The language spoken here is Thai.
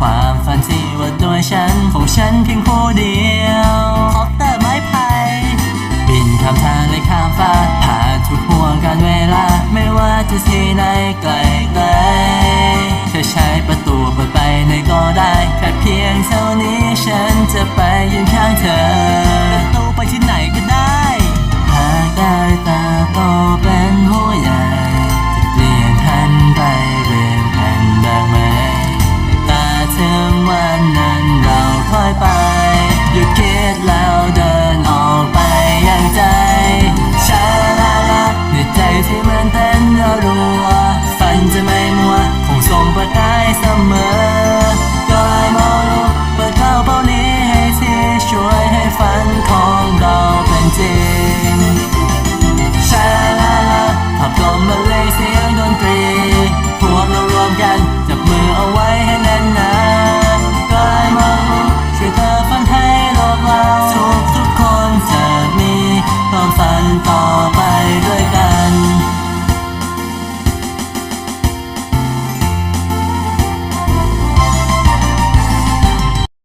ความฝันที่ว่าด้วยฉันของฉันเพียงผู้เดียวคอปเตอร์ไม้ไผ่บินข้ามทางในข้ามฟ้าผ่านทุกห่วงการเวลา ไม่ว่าจะที่ไหนไกลไกลแค่ใช้ประตูเปิดไปในก็ได้แค่เพียงเท่านี้ฉันจะไปยืนข้างเธอ bye. ต่อไป